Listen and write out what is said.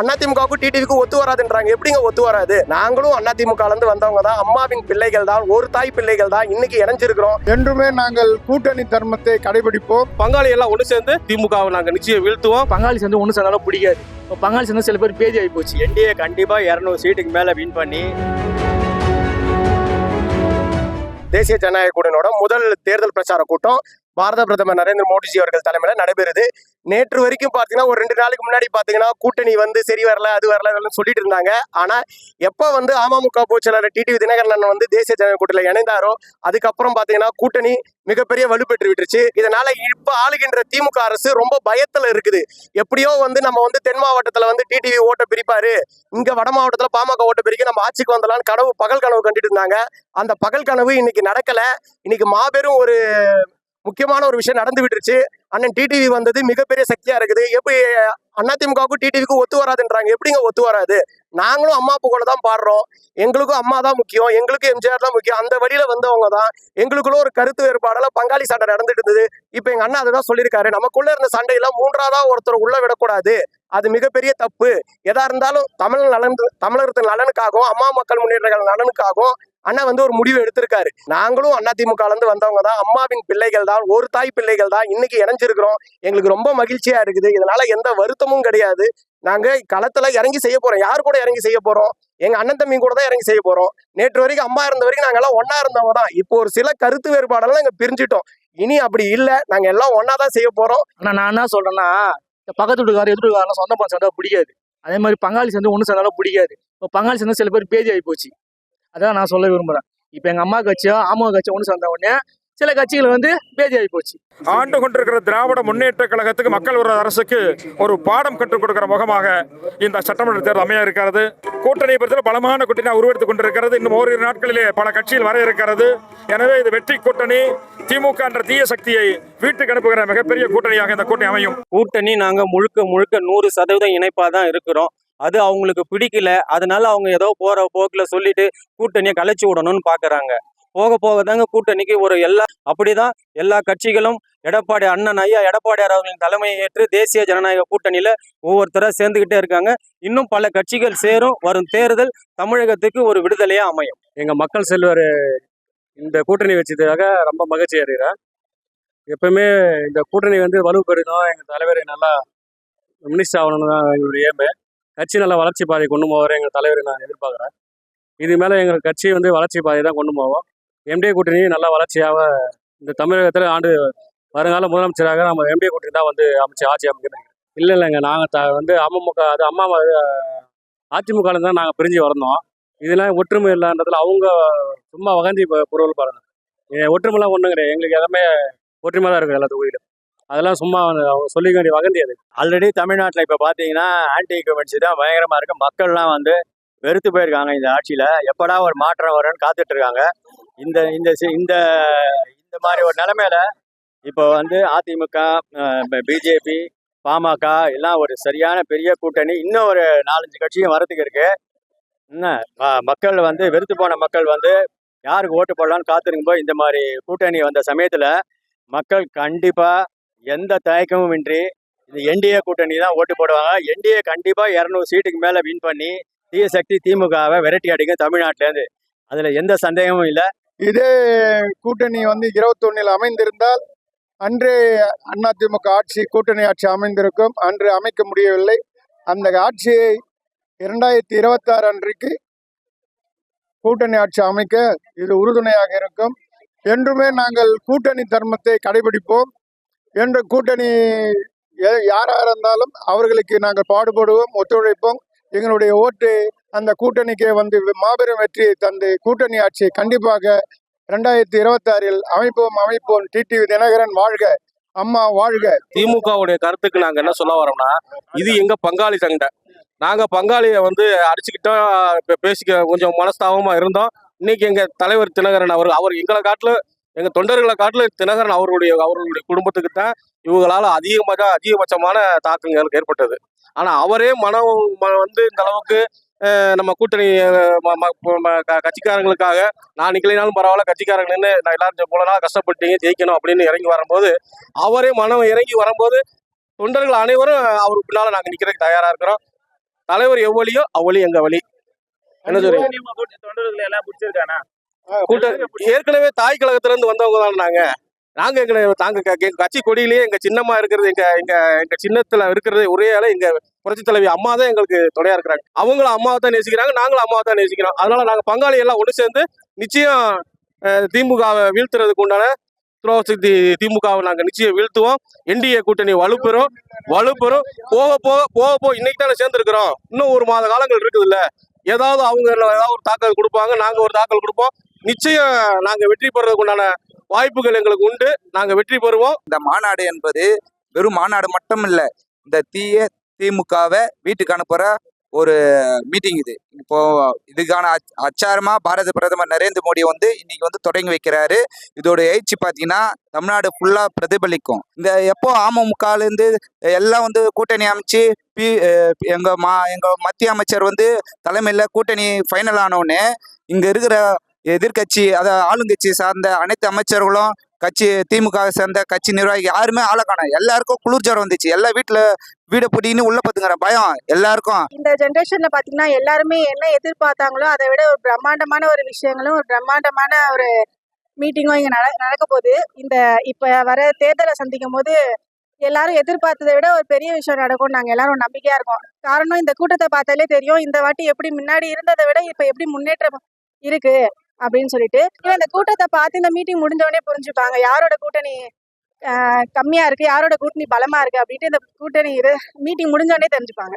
அதிமுகவுக்கும் டிடிவிக்கும் ஒத்து வராதுன்றாங்க. எப்படிங்க ஒத்து வராது? நாங்களும் அதிமுக இருந்து வந்தவங்க தான் அம்மாவின் பிள்ளைகள் தான் ஒரு தாய் பிள்ளைகள் தான் இன்னைக்கு இணைஞ்சிருக்கிறோம். என்றுமே நாங்கள் கூட்டணி தர்மத்தை கடைபிடிப்போம். பங்காளி எல்லாம் ஒன்று சேர்ந்து திமுகவை நாங்கள் நிச்சயம் வீழ்த்துவோம். பங்காளி சேர்ந்து ஒன்று சேர்ந்தாலும் பிடிக்காது. இப்போ பங்காளி சேர்ந்து சில பேர் பேதி ஆகி போச்சு. என்டிஏ கண்டிப்பா இரநூறு சீட்டுக்கு மேல வின் பண்ணி தேசிய ஜனநாயக கூட்டணியோட முதல் தேர்தல் பிரச்சார கூட்டம் பாரத பிரதமர் நரேந்திர மோடிஜி அவர்கள் தலைமையில் நடைபெறுது. நேற்று வரைக்கும் பார்த்தீங்கன்னா ஒரு ரெண்டு நாளைக்கு முன்னாடி பார்த்தீங்கன்னா கூட்டணி வந்து சரி வரல அது வரல சொல்லிட்டு இருந்தாங்க. ஆனால் எப்போ வந்து அமமுக பொதுச்செயலாளர் டிடிவி தினகரன் வந்து தேசிய ஜனநாயக கூட்டத்தில் இணைந்தாரோ அதுக்கப்புறம் பார்த்தீங்கன்னா கூட்டணி மிகப்பெரிய வலுப்பெற்று விட்டுருச்சு. இதனால இப்போ ஆளுகின்ற திமுக அரசு ரொம்ப பயத்தில் இருக்குது. எப்படியோ வந்து நம்ம வந்து தென் மாவட்டத்தில் வந்து டிடிவி ஓட்ட பிரிப்பாரு. இங்கே வட மாவட்டத்தில் பாமக ஓட்ட பிரிக்க நம்ம ஆட்சிக்கு வந்தலாம்னு கனவு பகல் கனவு கண்டுட்டு இருந்தாங்க. அந்த பகல் கனவு இன்னைக்கு நடக்கலை. இன்னைக்கு மாபெரும் ஒரு முக்கியமான ஒரு விஷயம் நடந்து விட்டுருச்சு. அண்ணன் டிடிவி வந்தது மிகப்பெரிய சக்தியா இருக்குது. எப்படி அதிமுகவுக்கும் டிடிவிக்கும் ஒத்து வராதுன்றாங்க. எப்படிங்க ஒத்து வராது? நாங்களும் அம்மா அப்பா கூட தான் பாடுறோம். எங்களுக்கும் அம்மா தான் முக்கியம். எங்களுக்கும் எம்ஜிஆர் தான் முக்கியம். அந்த வழியில வந்தவங்க தான் எங்களுக்குள்ள ஒரு கருத்து வேறுபாடெல்லாம் பங்காளி சண்டை நடந்துட்டு இருந்தது. இப்போ எங்க அண்ணா அதுதான் சொல்லியிருக்காரு. நமக்குள்ள இருந்த சண்டையெல்லாம் மூன்றாவதா ஒருத்தர் உள்ள விடக்கூடாது. அது மிகப்பெரிய தப்பு. எதா இருந்தாலும் தமிழ் நலன் தமிழகத்து நலனுக்காகவும் அம்மா மக்கள் முன்னேற்றங்கள் நலனுக்காகவும் அண்ணா வந்து ஒரு முடிவு எடுத்திருக்காரு. நாங்களும் அண்ணா இருந்து வந்தவங்க தான். அம்மாவின் பிள்ளைகள் தான். ஒரு தாய் பிள்ளைகள் தான். இன்னைக்கு இணைஞ்சிருக்கிறோம். எங்களுக்கு ரொம்ப மகிழ்ச்சியா இருக்குது. இதனால எந்த வருத்தமும் கிடையாது. நாங்க களத்துல இறங்கி செய்ய போறோம். யார் கூட இறங்கி செய்ய போறோம்? எங்க அண்ணன் தம்பி கூட தான் இறங்கி செய்ய போறோம். நேற்று வரைக்கும் அம்மா இருந்த வரைக்கும் நாங்க எல்லாம் ஒண்ணா இருந்தவங்க தான். இப்போ ஒரு சில கருத்து வேறுபாடெல்லாம் நாங்க பிரிஞ்சிட்டோம். இனி அப்படி இல்ல. நாங்க எல்லாம் ஒண்ணா தான் செய்ய போறோம். ஆனால் நான் என்ன சொல்றேன்னா இந்த பக்கத்து வீட்டுக்காரர் எதிர் சொந்த பணம் சேர்ந்தா பிடிக்காது. அதே மாதிரி பங்காளி சேர்ந்து ஒன்று சேர்ந்தாலும் பிடிக்காது. இப்போ பங்காளி சேர்ந்து சில பேர் பேதி ஆகி போச்சு. அதான் நான் சொல்ல விரும்புறேன். இப்போ எங்கள் அம்மா கட்சியோ அம்மா கட்சியோ ஒன்று சேர்ந்த உடனே சில கட்சிகள் வந்து பேதி ஆகி போச்சு. ஆண்டு கொண்டிருக்கிற திராவிட முன்னேற்ற கழகத்துக்கு மக்கள் விரோத அரசுக்கு ஒரு பாடம் கற்றுக் கொடுக்கிற முகமாக இந்த சட்டமன்ற தேர்தல் அமைய இருக்கிறது. கூட்டணி பொறுத்தவரை பலமான கூட்டணி உருவெடுத்துக் கொண்டிருக்கிறது. இன்னும் ஓரிரு நாட்களிலே பல கட்சிகள் வர இருக்கிறது. எனவே இது வெற்றி கூட்டணி. திமுக என்ற தீய சக்தியை வீட்டுக்கு அனுப்புகிற மிகப்பெரிய கூட்டணியாக இந்த கூட்டணி அமையும். கூட்டணி நாங்க முழுக்க முழுக்க நூறு சதவீதம் இணைப்பா தான் இருக்கிறோம். அது அவங்களுக்கு பிடிக்கல. அதனால அவங்க ஏதோ போற போக்குல சொல்லிட்டு கூட்டணியை கலைச்சு விடணும்னு பாக்குறாங்க. போக போக தாங்க கூட்டணிக்கு ஒரு எல்லா அப்படிதான் எல்லா கட்சிகளும் எடப்பாடி அண்ணன் ஐயா எடப்பாடியார் அவர்களின் தலைமையை ஏற்று தேசிய ஜனநாயக கூட்டணியில ஒவ்வொருத்தரா சேர்ந்துகிட்டே இருக்காங்க. இன்னும் பல கட்சிகள் சேரும் வரும் தேர்தல் தமிழகத்துக்கு ஒரு விடுதலையா அமையும். எங்க மக்கள் செல்வர் இந்த கூட்டணி வச்சதுக்காக ரொம்ப மகிழ்ச்சி அடைகிறேன். எப்பவுமே இந்த கூட்டணி வந்து வலு பெறுதும் எங்க தலைவர் நல்லா மினிஸ்டர் ஆகணும்னு தான் எங்களுடைய ஏமு. கட்சி நல்லா வளர்ச்சி பாதை கொண்டு போவார் எங்கள் தலைவரை நான் எதிர்பார்க்குறேன். இது மேலே எங்கள் கட்சி வந்து வளர்ச்சி பாதை தான் கொண்டு போவோம். எம்டிஏ கூட்டணி நல்லா வளர்ச்சியாக இந்த தமிழகத்தில் ஆண்டு வருங்கால முதலமைச்சராக நம்ம எம்டிஏ கூட்டணி தான் வந்து அமைச்சு ஆட்சி அமைக்கிறாங்க இல்லை இல்லைங்க. நாங்கள் த வந்து அமமுக அது அம்மா அதிமுகவில் தான் நாங்கள் பிரிஞ்சு வளர்ந்தோம். இதெல்லாம் ஒற்றுமை இல்லைன்றதுல அவங்க சும்மா வகந்தி பொருள் பாருங்க. ஒற்றுமைலாம் ஒன்றும் கிடையாது. எங்களுக்கு எல்லாமே ஒற்றுமை தான் இருக்குது எல்லா தொகுதியிலும் அதெல்லாம் சும்மா அவங்க சொல்லிக்க வேண்டிய வகந்தி அது. ஆல்ரெடி தமிழ்நாட்டில் இப்போ பார்த்தீங்கன்னா ஆன்டி கவர்மெண்ட்ஸ் தான் பயங்கரமாக இருக்குது மக்கள்லாம் வந்து வெறுத்து போயிருக்காங்க இந்த ஆட்சியில். எப்படா ஒரு மாற்றம் வரும்னு காத்துட்டு இருக்காங்க. இந்த இந்த இந்த இந்த மாதிரி ஒரு நிலைமையில இப்போ வந்து அதிமுக பிஜேபி பாமக எல்லாம் ஒரு சரியான பெரிய கூட்டணி. இன்னும் ஒரு நாலஞ்சு கட்சியும் வரத்துக்கு இருக்கு. என்ன? மக்கள் வந்து வெறுத்து போன மக்கள் வந்து யாருக்கு ஓட்டு போடலான்னு காத்திருக்கும்போது இந்த மாதிரி கூட்டணி வந்த சமயத்தில் மக்கள் கண்டிப்பாக எந்த தயக்கமும் இன்றி இந்த என்டிஏ கூட்டணி தான் ஓட்டு போடுவாங்க. என்டிஏ கண்டிப்பாக இரநூறு சீட்டுக்கு மேலே வின் பண்ணி தீய சக்தி திமுகவை விரட்டி அடிக்கும் தமிழ்நாட்டிலேருந்து. அதில் எந்த சந்தேகமும் இல்லை. இதே கூட்டணி வந்து இருபத்தொன்னில் அமைந்திருந்தால் அன்றே அதிமுக ஆட்சி கூட்டணி ஆட்சி அமைந்திருக்கும். அன்று அமைக்க முடியவில்லை. அந்த ஆட்சியை இரண்டாயிரத்தி இருபத்தாறு அன்றைக்கு கூட்டணி ஆட்சி அமைக்க இது உறுதுணையாக இருக்கும். என்றுமே நாங்கள் கூட்டணி தர்மத்தை கடைபிடிப்போம். என்ற கூட்டணி யாராக இருந்தாலும் அவர்களுக்கு நாங்கள் பாடுபடுவோம் ஒத்துழைப்போம். எங்களுடைய ஓட்டு அந்த கூட்டணிக்கு வந்து மாபெரும் வெற்றியை தந்து கூட்டணி ஆட்சி கண்டிப்பாக ரெண்டாயிரத்தி இருபத்தாறில் அமைப்போம் அமைப்போம். டிடிவி தினகரன் வாழ்க அம்மா வாழ்க. திமுகவுடைய கருத்துக்கு நாங்க என்ன சொல்ல வரோம்னா இது எங்க பங்காளி சண்டை. நாங்க பங்காளியை வந்து அடிச்சுக்கிட்டோம் பேசிக்க கொஞ்சம் மனஸ்தாபமா இருந்தோம். இன்னைக்கு எங்க தலைவர் தினகரன் அவர் அவர் எங்களை காட்டுல எங்க தொண்டர்களை காட்டுல தினகரன் அவருடைய அவர்களுடைய குடும்பத்துக்கு தான் இவங்களால அதிகமாக அதிகபட்சமான தாக்கங்கள் ஏற்பட்டது. ஆனா அவரே மனம் வந்து இந்த அளவுக்கு நம்ம கூட்டணி கட்சிக்காரங்களுக்காக நான் நிக்கலைனாலும் பரவாயில்ல கட்சிக்காரங்க நின்னு நான் எல்லாரும் போலனா கஷ்டப்பட்டீங்க ஜெயிக்கணும் அப்படின்னு இறங்கி வரும்போது அவரே மனம் இறங்கி வரும்போது தொண்டர்கள் அனைவரும் அவர் பின்னால நாங்க நிக்கிறதுக்கு தயாரா இருக்கிறோம். தலைவர் எவ்வளியோ அவ்வளி எங்க வழி? என்ன சொல்றீங்க? தொண்டர்கள் எல்லாம் பிடிச்சிருக்கானா? கூட்டம் ஏற்கனவே தாய் கழகத்துல இருந்து வந்தவங்க தான் நாங்க. நாங்க எங்களை தாங்க க- கட்சி கொடியிலேயே எங்க சின்னமா இருக்கிறது எங்க எங்க எங்க சின்னத்துல இருக்கிறது ஒரே ஆள எங்க புரட்சி தலைவி அம்மா தான் எங்களுக்கு துணையா இருக்கிறாங்க. அவங்களும் அம்மாவை தான் நேசிக்கிறாங்க நாங்களும் அம்மாவை தான் நேசிக்கிறோம். அதனால நாங்க பங்காளி எல்லாம் ஒன்று சேர்ந்து நிச்சயம் திமுகவை வீழ்த்துறதுக்கு உண்டான துரோசக்தி திமுகவை நாங்கள் நிச்சயம் வீழ்த்துவோம். என்டிஏ கூட்டணி வலுப்பெறும் வலுப்பெறும். போக போக போக போக இன்னைக்கு தானே சேர்ந்துருக்கிறோம். இன்னும் ஒரு மாத காலங்கள் இருக்குது இல்லை ஏதாவது அவங்க ஏதாவது ஒரு தாக்கல் கொடுப்பாங்க நாங்கள் ஒரு தாக்கல் கொடுப்போம். நிச்சயம் நாங்கள் வெற்றி பெறதுக்கு உண்டான வாய்ப்புகள் எங்களுக்கு உண்டு. நாங்க வெற்றி பெறுவோம். இந்த மாநாடு என்பது வெறும் மாநாடு மட்டும் இல்ல இந்த தீய திமுகவை வீட்டுக்கு அனுப்புற ஒரு மீட்டிங் இது. இப்போ இதுக்கான அச்சாரமா பாரத பிரதமர் நரேந்திர மோடி வந்து இன்னைக்கு வந்து தொடங்கி வைக்கிறாரு. இதோட எழுச்சி பார்த்தீங்கன்னா தமிழ்நாடு ஃபுல்லா பிரதிபலிக்கும். இந்த எப்போ அமமுகல இருந்து எல்லாம் வந்து கூட்டணி அமைச்சு பி எங்க மா எங்க மத்திய அமைச்சர் வந்து தலைமையில கூட்டணி ஃபைனல் ஆனவுடனே இங்க இருக்கிற எதிர்க்கட்சி அதாவது ஆளுங்கட்சி சார்ந்த அனைத்து அமைச்சர்களும் கட்சி திமுக சேர்ந்த கட்சி நிர்வாகி யாருமே ஆளை காணோம். எல்லாருக்கும் குளிர் வந்துச்சு. எல்லா வீட்டுல வீடை பிடின்னு உள்ள பத்துங்கிற பயம் எல்லாருக்கும். இந்த ஜென்ரேஷன்ல பாத்தீங்கன்னா எல்லாருமே என்ன எதிர்பார்த்தாங்களோ அதை விட ஒரு பிரம்மாண்டமான ஒரு விஷயங்களும் ஒரு பிரம்மாண்டமான ஒரு மீட்டிங்கும் இங்க நட நடக்க போகுது. இந்த இப்ப வர தேர்தலை சந்திக்கும் போது எல்லாரும் எதிர்பார்த்ததை விட ஒரு பெரிய விஷயம் நடக்கும் நாங்க எல்லாரும் நம்பிக்கையா இருக்கோம். காரணம் இந்த கூட்டத்தை பார்த்தாலே தெரியும். இந்த வாட்டி எப்படி முன்னாடி இருந்ததை விட இப்ப எப்படி முன்னேற்றம் இருக்கு. அப்படின்னு சொல்லிட்டு. இவன் இந்த கூட்டத்தை பார்த்து இந்த மீட்டிங் முடிஞ்சவனே புரிஞ்சுப்பாங்க. யாரோட கூட்டணி கம்மியா இருக்கு யாரோட கூட்டணி பலமா இருக்கு அப்படின்ட்டு இந்த கூட்டணி இது மீட்டிங் முடிஞ்ச தெரிஞ்சுப்பாங்க.